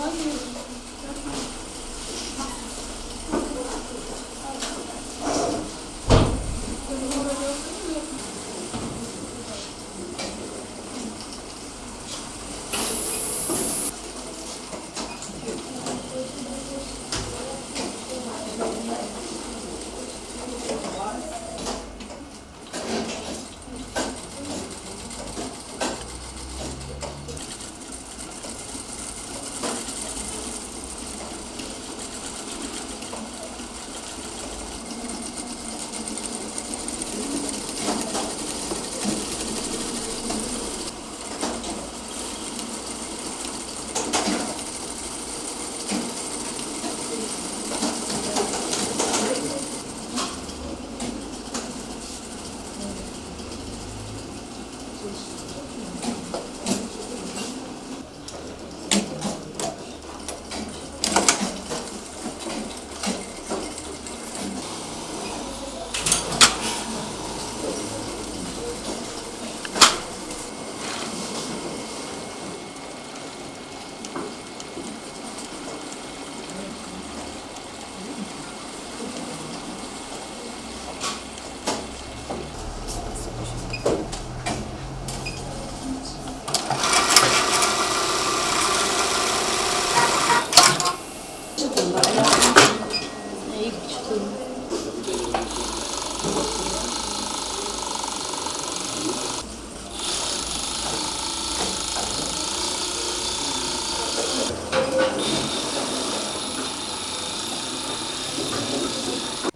Hayır.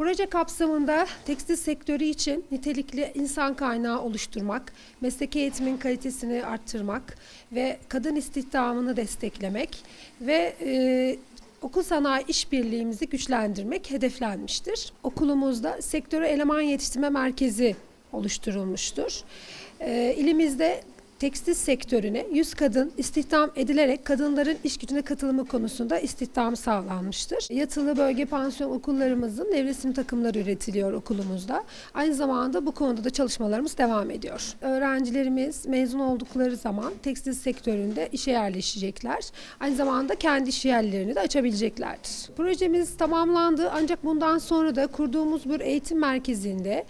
Proje kapsamında tekstil sektörü için nitelikli insan kaynağı oluşturmak, mesleki eğitimin kalitesini arttırmak ve kadın istihdamını desteklemek ve e, okul sanayi işbirliğimizi güçlendirmek hedeflenmiştir. Okulumuzda sektöre eleman yetiştirme merkezi oluşturulmuştur. E, ilimizde tekstil sektörüne 100 kadın istihdam edilerek kadınların iş gücüne katılımı konusunda istihdam sağlanmıştır. Yatılı bölge pansiyon okullarımızın nevresim takımları üretiliyor okulumuzda. Aynı zamanda bu konuda da çalışmalarımız devam ediyor. Öğrencilerimiz mezun oldukları zaman tekstil sektöründe işe yerleşecekler. Aynı zamanda kendi iş yerlerini de açabileceklerdir. Projemiz tamamlandı ancak bundan sonra da kurduğumuz bir eğitim merkezinde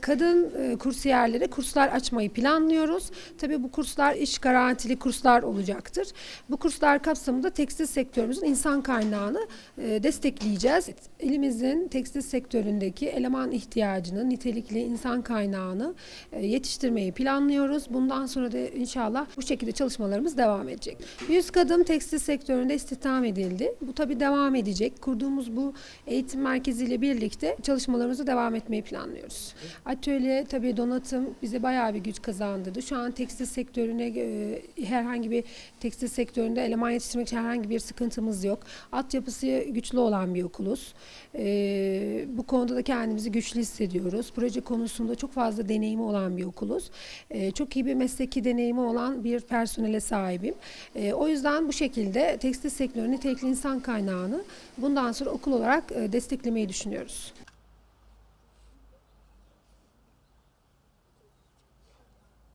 kadın kursiyerlere kurslar açmayı planlıyoruz. Tabii bu kurslar iş garantili kurslar olacaktır. Bu kurslar kapsamında tekstil sektörümüzün insan kaynağını e, destekleyeceğiz. Elimizin tekstil sektöründeki eleman ihtiyacını, nitelikli insan kaynağını e, yetiştirmeyi planlıyoruz. Bundan sonra da inşallah bu şekilde çalışmalarımız devam edecek. 100 kadın tekstil sektöründe istihdam edildi. Bu tabii devam edecek. Kurduğumuz bu eğitim merkeziyle birlikte çalışmalarımızı devam etmeyi planlıyoruz. Atölye tabii donatım bize bayağı bir güç kazandırdı. Şu an tekstil sektörüne e, herhangi bir tekstil sektöründe eleman yetiştirmek için herhangi bir sıkıntımız yok. Altyapısı güçlü olan bir okuluz. E, bu konuda da kendimizi güçlü hissediyoruz. Proje konusunda çok fazla deneyimi olan bir okuluz. E, çok iyi bir mesleki deneyimi olan bir personele sahibim. E, o yüzden bu şekilde tekstil sektörünün nitelikli insan kaynağını bundan sonra okul olarak e, desteklemeyi düşünüyoruz.